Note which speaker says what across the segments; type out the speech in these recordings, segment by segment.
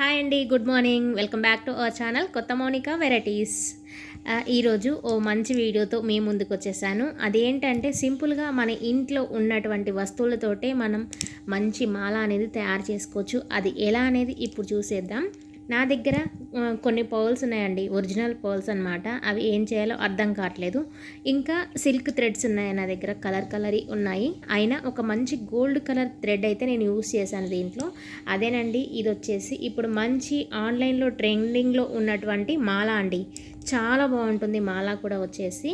Speaker 1: Hi అండి good morning. Welcome back to our channel కొత్త Mounika varieties. ఈరోజు ఓ మంచి వీడియోతో మీ ముందుకు వచ్చేసాను. అదేంటంటే సింపుల్గా మన ఇంట్లో ఉన్నటువంటి వస్తువులతోటే మనం మంచి మాల అనేది తయారు చేసుకోవచ్చు. అది ఎలా అనేది ఇప్పుడు చూసేద్దాం. నా దగ్గర కొన్ని పర్ల్స్ ఉన్నాయండి. ఒరిజినల్ పర్ల్స్ అనమాట అవి ఏం చేయాలో అర్థం కావట్లేదు. ఇంకా సిల్క్ థ్రెడ్స్ ఉన్నాయి నా దగ్గర. కలర్ కలర్ ఉన్నాయి. అయినా ఒక మంచి గోల్డ్ కలర్ థ్రెడ్ అయితే నేను యూస్ చేశాను దీంట్లో. అదేనండి ఇది వచ్చేసి ఇప్పుడు మంచి ఆన్లైన్లో ట్రెండింగ్లో ఉన్నటువంటి మాల అండి. చాలా బాగుంటుంది మాల కూడా వచ్చేసి.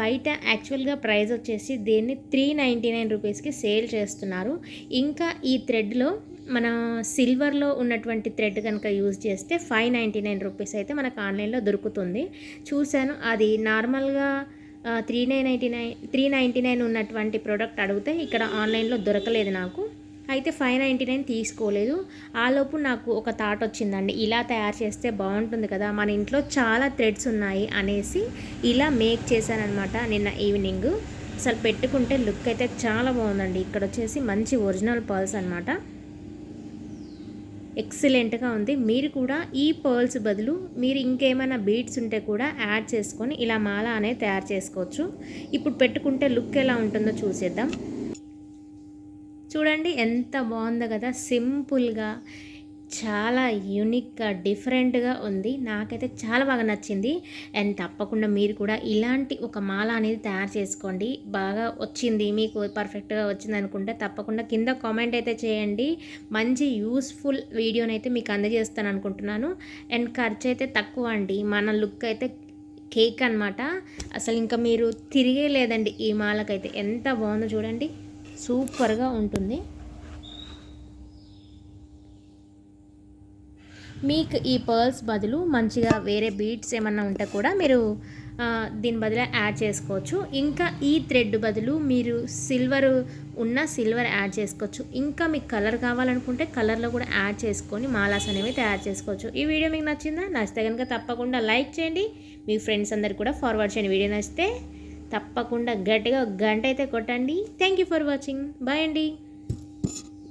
Speaker 1: బయట యాక్చువల్గా ప్రైస్ వచ్చేసి దీన్ని? త్రీ నైంటీ నైన్ రూపీస్కి సేల్ చేస్తున్నారు. ఇంకా ఈ థ్రెడ్లో మన సిల్వర్లో ఉన్నటువంటి థ్రెడ్ కనుక యూజ్ చేస్తే ఫైవ్ నైంటీ నైన్ రూపీస్ అయితే మనకు ఆన్లైన్లో దొరుకుతుంది. చూశాను అది నార్మల్గా three nine ninety nine three ninety nine ఉన్నటువంటి ప్రోడక్ట్ అడిగితే ఇక్కడ ఆన్లైన్లో దొరకలేదు నాకు. అయితే ఫైవ్ నైంటీ నైన్ తీసుకోలేదు. ఆలోపు నాకు ఒక థాట్ వచ్చిందండి. ఇలా తయారు చేస్తే బాగుంటుంది కదా మన ఇంట్లో చాలా థ్రెడ్స్ ఉన్నాయి అనేసి ఇలా మేక్ చేశానమాట నిన్న ఈవినింగ్. అసలు పెట్టుకుంటే లుక్ అయితే చాలా బాగుందండి. ఇక్కడ వచ్చేసి మంచి ఒరిజినల్ పర్ల్స్ అనమాట ఎక్సలెంట్గా ఉంది. మీరు కూడా ఈ పర్ల్స్ బదులు మీరు ఇంకేమైనా బీడ్స్ ఉంటే కూడా యాడ్ చేసుకొని ఇలా మాల అనేది తయారు చేసుకోవచ్చు. ఇప్పుడు పెట్టుకుంటే లుక్ ఎలా ఉంటుందో చూసేద్దాం. చూడండి ఎంత బాగుందో కదా. సింపుల్గా చాలా యూనిక్గా డిఫరెంట్గా ఉంది. నాకైతే చాలా బాగా నచ్చింది. అండ్ తప్పకుండా మీరు కూడా ఇలాంటి ఒక మాల అనేది తయారు చేసుకోండి. బాగా వచ్చింది మీకు పర్ఫెక్ట్గా వచ్చింది అనుకుంటే తప్పకుండా కింద కామెంట్ అయితే చేయండి. మంచి యూస్ఫుల్ వీడియోని అయితే మీకు అందజేస్తాను అనుకుంటున్నాను. అండ్ ఖర్చు అయితే తక్కువ అండి. మన లుక్ అయితే కేక్ అనమాట అసలు ఇంకా మీరు తిరిగే లేదండి ఈ మాలకైతే. ఎంత బాగుందో చూడండి. సూపర్గా ఉంటుంది. మీకు ఈ పర్ల్స్ బదులు మంచిగా వేరే బీడ్స్ ఏమన్నా ఉంటే కూడా మీరు దీని బదులు యాడ్ చేసుకోవచ్చు. ఇంకా ఈ థ్రెడ్ బదులు మీరు సిల్వర్ ఉన్న సిల్వర్ యాడ్ చేసుకోవచ్చు. ఇంకా మీకు కలర్ కావాలనుకుంటే కలర్లో కూడా యాడ్ చేసుకొని మాలాస్ అనేవి తయారు చేసుకోవచ్చు. ఈ వీడియో మీకు నచ్చిందా? నచ్చితే కనుక తప్పకుండా లైక్ చేయండి. మీ ఫ్రెండ్స్ అందరు కూడా ఫార్వర్డ్ చేయండి. వీడియో నచ్చితే తప్పకుండా గట్టిగా ఒక గంట అయితే కొట్టండి. Thank you for watching bye అండి.